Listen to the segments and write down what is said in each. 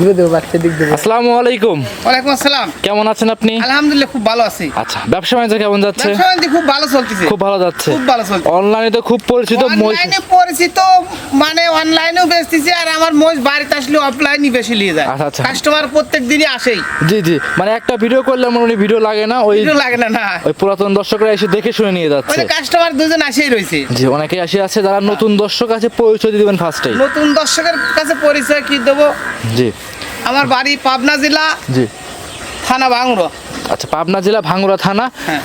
দিয়ে দেবো বাচ্চা দিক দেবো। আসসালামু আলাইকুম। ওয়ালাইকুম আসসালাম। কেমন আছেন আপনি? আলহামদুলিল্লাহ খুব ভালো আছি। আচ্ছা ব্যবসা বাণিজ্য কেমন যাচ্ছে? ব্যবসা বাণিজ্য খুব ভালো চলতেছে। খুব ভালো যাচ্ছে। খুব ভালো চলছে অনলাইনে তো খুব পরিচিত অনলাইনে পরিচিত মানে অনলাইনেও বেচতেছি আর আমার বাড়িতে আসলে অফলাইনই বেশি নিয়ে যায়। আচ্ছা, আচ্ছা। কাস্টমার প্রত্যেক দিনই আসেই। জি জি। মানে একটা ভিডিও করলে আমার উনি ভিডিও লাগে না ওই লাগে না না। ওই পুরাতন দর্শকরা এসে দেখে শুনে নিয়ে যাচ্ছে। কাস্টমার দুজন আসেই রয়েছে। জি অনেকে আসে আছে যারা নতুন দর্শক আছে পরিচয় দিবেন ফার্স্টেই নতুন দর্শকের কাছে পরিচয় কি দেবো? জি। আমার বাড়ি পাবনা জেলা জি। থানা বাংলো। আচ্ছা পাবনা জেলা ভাঙ্গুরা থানা হ্যাঁ,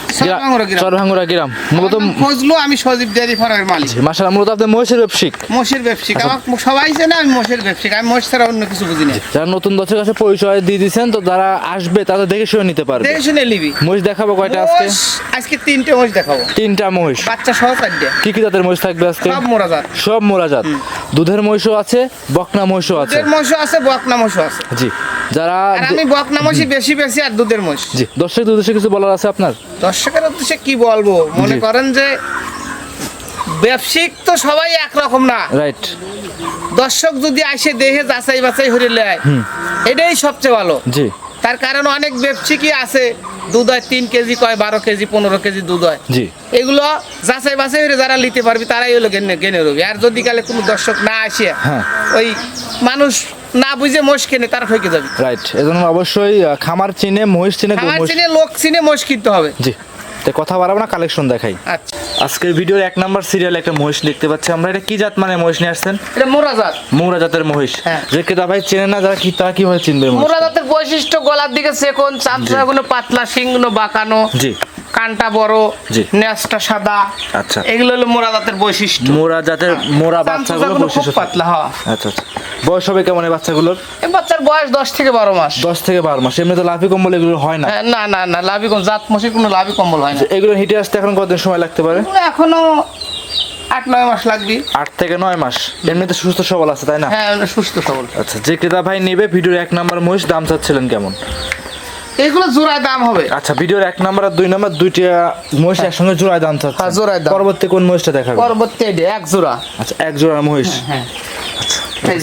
চরভাঙ্গুরা গ্রাম। মূলত ফজলু আমি সজীব ডেয়ারি ফার্মের মালিক। মাসালা মূলত আপনি মহিষের ব্যবসায়িক। মোষের ব্যবসায়িক। আচ্ছা। আমার সবাই জানে আমি মোষের ব্যবসায়িক আমি মোষ ছাড়া অন্য কিছু বুঝি না। যারা নতুন দর্শক আছে পরিচয় দিয়ে দিচ্ছেন তো যারা আসবে তাদের দেখে শুনে নিতে পারবে। দেখে শুনে নিবি। মহিষ দেখাবো কয়টা আজকে? আজকে তিনটে মোষ দেখাবো। তিনটা মহিষ। বাচ্চা সহ চারটে। কি কি জাতের মহিষ থাকবে আজকে? সব মোরা জাত সব মোরাজাত। দুধের মহিষও আছে বকনা মহিষও আছে। দুধের মোষও আছে বকনা মোষও আছে। জি। যারা আমি বকনা মোষই বেশি বেশি আর দুধের মোষ জি দর্শক উদ্দেশ্যে কিছু বলার আছে আপনার? দর্শকের উদ্দেশ্যে কি বলব? মনে করেন যে ব্যবসায়িক তো সবাই একরকম না। রাইট। দর্শক যদি আসে দেহে যাচাই বাছাই হরে নেয় এটাই সবচেয়ে ভালো। জি। তার কারণ অনেক ব্যবসায়িকই আছে দুধ হয় তিন কেজি কয় বারো কেজি পনেরো কেজি দুধ হয়। জি। এগুলো যাচাই বাছাই হয়ে যারা নিতে পারবি তারাই হলো গেনে গেনে রবি আর যদি কালে কোনো দর্শক না আসে হ্যাঁ। ওই মানুষ না বুঝে মোষ কেনে তারা ঠকে যাবে। রাইট এজন্য অবশ্যই খামার চিনে মহিষ চিনে মহিষ- চিনে লোক চিনে মোষ কিনতে হবে। জি তো কথা বাড়াবো না কালেকশন দেখাই। আচ্ছা। আজকের ভিডিওর এক নাম্বার সিরিয়াল একটা মহিষ দেখতে পাচ্ছি আমরা। এটা কি জাত মানে মহিষ নিয়ে আসছেন? এটা মোরাজাত মৌরা জাতের মহিষ। হ্যাঁ। যে কেতা ভাই চেনে না যারা কি তারা কীভাবে চিনবে মহিষটা? মোরাজাতের বৈশিষ্ট্য গলার দিকে চেকন চামচাগুলো পাতলা শিংগুলো বাঁকানো। জি। কানটা বড়। নেসটা সাদা আচ্ছা। এগুলো হলো মোরাজাতের বৈশিষ্ট্য। মোরা জাতের মোরা বাচ্চাগুলো বৈশিষ্ট্য পাতলা হওয়া আচ্ছা আচ্ছা। বয়স হবে কেমন এই বাচ্চাগুলোর? এই বাচ্চার বয়স দশ থেকে বারো মাস। দশ থেকে বারো মাস। এমনি তো লাফি কম্বল এগুলো হয় না। হ্যাঁ, না না না লাভি কম জাত মশির কোনো লাভি কম্বল হয় না। এগুলো হিটে আসতে এখন কতদিন সময় লাগতে পারে? এগুলো এখনও আট নয় মাস লাগবে। আট থেকে নয় মাস। এমনিতে সুস্থ সবল আছে তাই না? হ্যাঁ সুস্থ সবল। আচ্ছা যে ক্রেতা ভাই নেবে ভিডিওর এক নাম্বার মহিষ দাম চাচ্ছিলেন কেমন? এগুলো জোড়ায় দাম হবে। আচ্ছা ভিডিওর এক নাম্বার আর দুই নাম্বার দুইটা মহিষ একসঙ্গে জোড়ায় দাম চাচ্ছে হ্যাঁ, জোড়ায় দাম। পরবর্তী কোন মহিষটা দেখাবে পরবর্তী এটা এক জোড়া। আচ্ছা এক জোড়া মহিষ। হ্যাঁ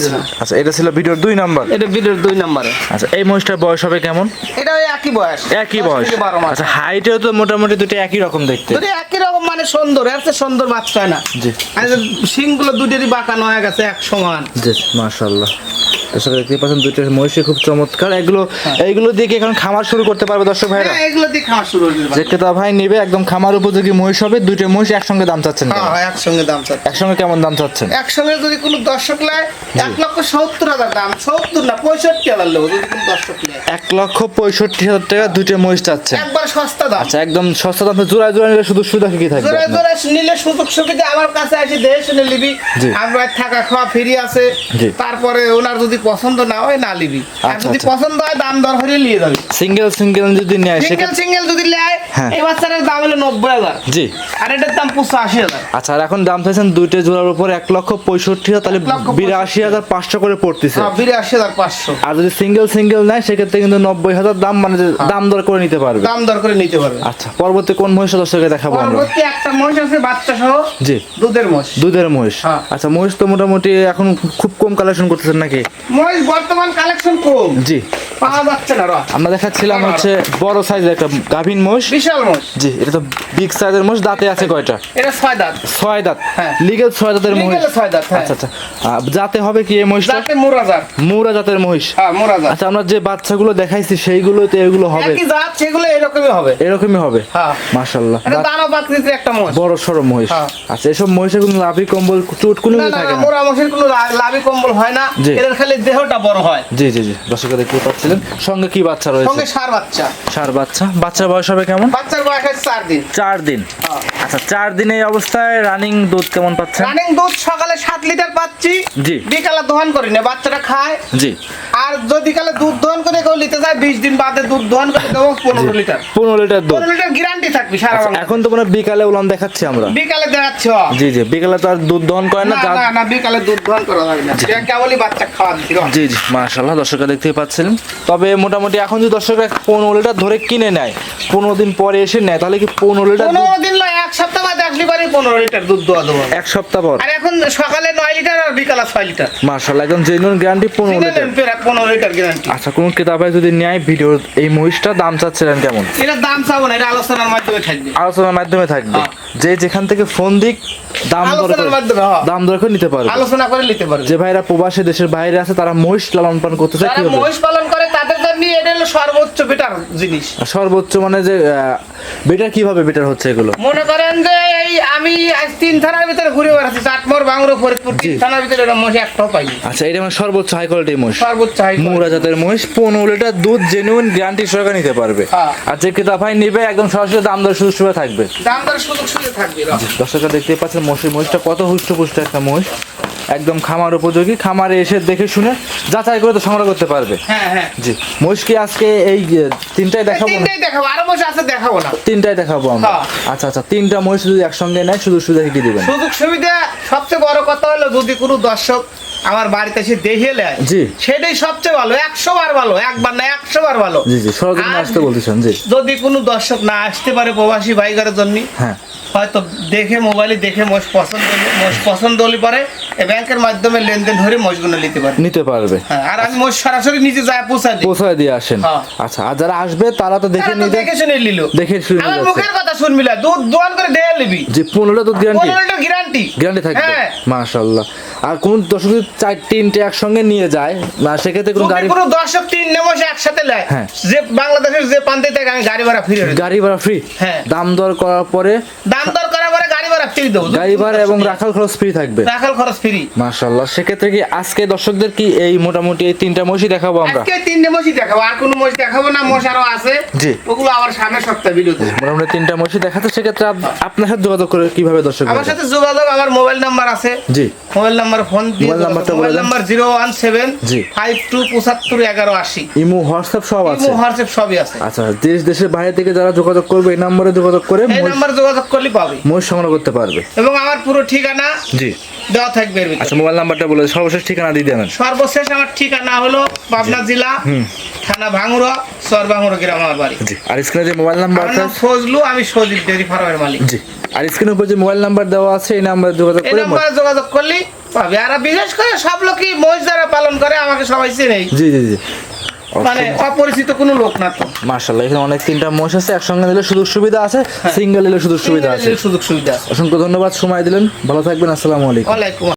জোড়া। আচ্ছা এটা ছিল ভিডিওর দুই নাম্বার? এটা ভিডিওর দুই নম্বরে। আচ্ছা এই মহিষটার বয়স হবে কেমন? এটা ওই একই বয়স। একই বয়স। আচ্ছা হাইটেও তো মোটামুটি দুটো একই রকম দেখতে। দুটো একই রকম মানে সুন্দর এর চেয়ে সুন্দর বাচ্চা হয় না। জি। আর শিংগুলো দুটোরই বাঁকানো হয়ে গেছে এক সমান। জি মাশাআল্লাহ। দর্শক দেখতে পাচ্ছেন দুইটা মহিষই খুব চমৎকার। এগুলো হ্যাঁ। এইগুলো দিয়ে এখন খামার শুরু করতে পারবে দর্শক ভাইরা হ্যাঁ এগুলো দিয়ে খাওয়া শুরু হয়ে যে ক্রেতা ভাই নেবে একদম খামার উপযোগী মহিষ হবে দুইটা মহিষ একসঙ্গে দাম চাচ্ছেন হ্যাঁ একসঙ্গে দাম চাচ্ছে। একসঙ্গে কেমন দাম চাচ্ছেন? একসঙ্গে যদি কোনো দর্শক নেয় এক লক্ষ সত্তর হাজার দাম সত্তর না পঁয়ষট্টি হাজার নেব যদি কোনো দর্শক নেয়। এক লক্ষ পঁয়ষট্টি হাজার টাকা দুইটা মহিষ চাচ্ছেন একবার সস্তা দাম। আচ্ছা একদম সস্তা দাম। জোড়ায় জোড়া নিলে শুধু সুবিধা কি থাকবে আপনার? জোরে নিলে সুযোগ সুবিধা আমার কাছে আসি দেহে শুনে নিবি। আমরা থাকা খাওয়া ফ্রি আছে। তারপরে ওনার যদি পছন্দ না হয় না নিবি। আর আচ্ছা, যদি আচ্ছা। পছন্দ হয় দাম দর হলে নিয়ে যাবি। সিঙ্গেল সিঙ্গেল যদি নেয় সিঙ্গেল সিঙ্গেল যদি নেয় হ্যাঁ। এই বাচ্চাটার দাম হলো নব্বই হাজার। জি। আর এটার দাম পঁচাশি হাজার। আচ্ছা আর এখন দাম চাইছেন দুইটা জোড়ার উপর এক লক্ষ পঁয়ষট্টি হাজার তাহলে বিরাশি হাজার পাঁচশো করে পড়তেছে। হ্যাঁ, বিরাশি হাজার পাঁচশো। আর যদি সিঙ্গেল সিঙ্গেল নেয় সেক্ষেত্রে কিন্তু নব্বই হাজার দাম মানে দাম দর করে নিতে পারবে। দাম দর করে নিতে পারবে। আচ্ছা পরবর্তী কোন মহিষ দর্শকে দেখাবো আমরা? পরবর্তী একটা মহিষ আছে বাচ্চা সহ জি। দুধের মহিষ। দুধের মহিষ। হ্যাঁ। আচ্ছা মহিষ তো মোটামুটি এখন খুব কম কালেকশন করতেছেন নাকি? মহিষ বর্তমান কালেকশন কম জি। পাওয়া যাচ্ছে না আমরা দেখাচ্ছিলাম হচ্ছে বড় সাইজের একটা গাভীন মহিষ বিশাল মহিষ জি এটা তো বিগ সাইজের মহিষ দাঁতে আছে কয়টা? এটা ছয় দাঁত। ছয় দাঁত। হ্যাঁ। লিগেল ছয় দাঁতের মহিষ। ছয় দাঁত, হ্যাঁ। আচ্ছা আচ্ছা। হবে কি এই মহিষটা? যাতে মোরাজার মুরা জাতের মহিষ। হ্যাঁ আচ্ছা আমরা যে বাচ্চাগুলো দেখাইছি সেইগুলোতে এগুলো হবে। একই জাত সেগুলো এরকমই হবে। এরকমই হবে? হ্যাঁ। মাশাল্লাহ এটা একটা মহিষ বড় সড়ো মহিষ। হ্যাঁ। আচ্ছা এসব মহিষের কোনো লাভি কম্বল চুট কোনো থাকে না মোরা মহিষের কোনো লাভি কম্বল হয় না। এদের খালি দেহটা বড় হয়। জি জি জি। দর্শক দেখতে পাচ্ছিলেন সঙ্গে কি বাচ্চা রয়েছে? সঙ্গে সার বাচ্চা। সার বাচ্চা। বাচ্চার বয়স হবে কেমন? বাচ্চার বয়স হচ্ছে চার দিন। চার দিন। হ্যাঁ। আচ্ছা চার দিন এই অবস্থায় রানিং দুধ কেমন পাচ্ছেন? রানিং দুধ সকালে সাত লিটার পাচ্ছি। জি। বিকালে দোহন করি না বাচ্চাটা খায়। জি। আর যদি কালে দুধ দোহন করে কেউ নিতে যায় বিশ দিন বাদে দুধ দোহন করে দেবো পনেরো লিটার। পনেরো লিটার দুধ। পনেরো লিটার গ্যারান্টি থাকবি সারা আচ্ছা, এখন তো বিকালে উলান দেখাচ্ছি আমরা। বিকালে দেখাচ্ছ? জি জি বিকালে তো আর দুধ দহন করে না না না বিকালে দুধ দোহন করা যাবে না। কেবলই বাচ্চা খাওয়া জি জি মাশাল্লাহ দর্শকরা দেখতেই পাচ্ছিলেন। তবে মোটামুটি এখন যদি দর্শকরা পনেরো লিটার ধরে কিনে নেয় পনেরো দিন পরে এসে নেয় তাহলে কি পনেরো লিটার পনেরো দিন নয় এক সপ্তাহ বাদে আসলে পারি পনেরো লিটার দুধ দেওয়া দেবো। এক সপ্তাহ পর। আর এখন সকালে নয় লিটার আর বিকালে ছয় লিটার। মাশাল্লাহ একদম জেনুইন গ্যারান্টি পনেরো লিটার। পনেরো পনেরো লিটার গ্যারান্টি আচ্ছা কোন ক্রেতা ভাই যদি নেয় ভিডিও এই মহিষটা দাম চাচ্ছিলেন কেমন? এটা দাম চাবো না এটা আলোচনার মাধ্যমে থাকবে। আলোচনার মাধ্যমে থাকবে। হ্যাঁ। যে যেখান থেকে ফোন দিক দাম হ্যাঁ। দাম দর করে নিতে পারবে। আলোচনা করে নিতে পারবে। যে ভাইরা প্রবাসী দেশের বাইরে আছে তারা মহিষ লালন পালন করতে চায় মহিষ পালন করে জন্য এটা হলো সর্বোচ্চ বেটার জিনিস। সর্বোচ্চ মানে যে বেটার কীভাবে বেটার হচ্ছে এগুলো? মনে করেন যে এই আমি আজ তিন থানার ভিতরে ঘুরে বেড়াচ্ছি চাটমোর বাংলো ফরিদপুর তিন থানার ভিতরে এরকম মহিষ একটাও পাইনি। আচ্ছা এটা মানে সর্বোচ্চ হাই কোয়ালিটির মহিষ। সর্বোচ্চ হাই মুরা জাতের মহিষ পনেরো লিটার দুধ জেনুইন গ্যারান্টি সরকার নিতে পারবে। হ্যাঁ। আর যে ক্রেতা ভাই নিবে একদম সরাসরি দাম দর সুযোগ সুবিধা থাকবে। দাম দর সুযোগ সুযোগ থাকবে। দর্শকরা দেখতে পাচ্ছেন মহিষের মহিষটা কত হুষ্টপুষ্ট একটা মহিষ। একদম খামার উপযোগী। খামারে এসে দেখে শুনে যাচাই করে তো সংগ্রহ করতে পারবে। হ্যাঁ হ্যাঁ। জি। মহিষকে আজকে এই তিনটাই দেখাবো তিনটাই দেখাবো। আরও মহিষ আছে দেখাবো না। তিনটাই দেখাবো আমরা। হ্যাঁ। আচ্ছা আচ্ছা তিনটা মহিষ যদি একসঙ্গে নেয় শুধু সুবিধা কি দিবেন? সুযোগ সুবিধা সবচেয়ে বড় কথা হলো যদি কোনো দর্শক আমার বাড়িতে এসে দেখে নেয় জি। সেটাই সবচেয়ে ভালো একশো বার ভালো একবার না একশো বার ভালো। জি জি সরজমিনে আসতে বলতেছেন জি। যদি কোনো দর্শক না আসতে পারে প্রবাসী ভাইগারের জন্য হ্যাঁ। হয়তো দেখে মোবাইলে দেখে মোষ পছন্দ মোষ পছন্দ হলে পরে ব্যাংকের মাধ্যমে লেনদেন ধরে মোষগুলো নিতে পারে। নিতে পারবে। হ্যাঁ আর আমি মোষ সরাসরি নিজে যায় পৌঁছা দিই। পৌঁছায় দিয়ে আসেন। হ্যাঁ। আচ্ছা আর যারা আসবে তারা তো দেখে নিতে দেখে শুনে নিল। দেখে শুনে আমার মুখের কথা শুনবি না দুধ দোয়ান করে দেয়া নিবি। যে পনেরোটা দুধ গ্যারান্টি পনেরোটা গ্যারান্টি গ্যারান্টি থাকবে। হ্যাঁ। আর কোন দর্শক যদি চার তিনটে একসঙ্গে নিয়ে যায় না সেক্ষেত্রে কোনো গাড়ি কোনো দর্শক তিন নেমসে একসাথে নেয় হ্যাঁ। যে বাংলাদেশের যে প্রান্তে থেকে আমি গাড়ি ভাড়া ফ্রি গাড়ি ভাড়া ফ্রি হ্যাঁ। দাম দর করার পরে দাম দর করার পরে গাড়ি ভাড়া ফ্রি দেবো। গাড়ি এবং রাখাল খরচ ফ্রি থাকবে। রাখাল খরচ ফ্রি মাশাল্লাহ সেক্ষেত্রে কি আজকে দর্শকদের কি এই মোটামুটি এই তিনটা মহিষই দেখাবো আমরা? আজকে তিন নেমসই দেখাবো আর কোনো মোষ দেখাবো না মোষ আরও আছে। জি। ওগুলো আবার সামনের সপ্তাহে ভিডিওতে মোটামুটি তিনটা মহিষই দেখাতে সেক্ষেত্রে আপনার সাথে যোগাযোগ করে কীভাবে দর্শক আমার সাথে যোগাযোগ আমার মোবাইল নাম্বার আছে। জি। মোবাইল নাম্বার ফোন মোবাইল নাম্বারটা মোবাইল জি। ইমো হোয়াটসঅ্যাপ সব আছে? ইমো হোয়াটসঅ্যাপ সবই আছে। আচ্ছা দেশ দেশের বাইরে থেকে যারা যোগাযোগ করবে এই নম্বরে যোগাযোগ করে এই যোগাযোগ করলে পাবে। মহিষ সংগ্রহ করতে পারবে। এবং আমার পুরো ঠিকানা জি। দেওয়া থাকবে আচ্ছা মোবাইল নাম্বারটা বলে সর্বশেষ ঠিকানা দিয়ে দেবেন। সর্বশেষ আমার ঠিকানা হলো পাবনা জেলা থানা ভাঙুরা সর ভাঙুরা গ্রাম আমার বাড়ি। জি। আর স্ক্রিনে যে মোবাইল নাম্বার আছে? ফজলু আমি সজিব ডেরি ফার্মের মালিক। জি। আর স্ক্রিনের উপর যে মোবাইল নাম্বার দেওয়া আছে এই নাম্বারে যোগাযোগ করে এই নাম্বারে যোগাযোগ করলে পাবে। আর বিশেষ করে সব লোকই মহিষ যারা পালন করে আমাকে সবাই চেনেই জি জি জি। মানে অপরিচিত কোনো লোক না তো। মাশাআল্লাহ এখানে অনেক তিনটা মোষ আছে একসঙ্গে নিলে সুযোগ সুবিধা আছে সিঙ্গেল নিলে সুযোগ সুবিধা আছে। সুযোগ সুবিধা অসংখ্য ধন্যবাদ সময় দিলেন। ভালো থাকবেন আসসালামু আলাইকুম। ওয়ালাইকুম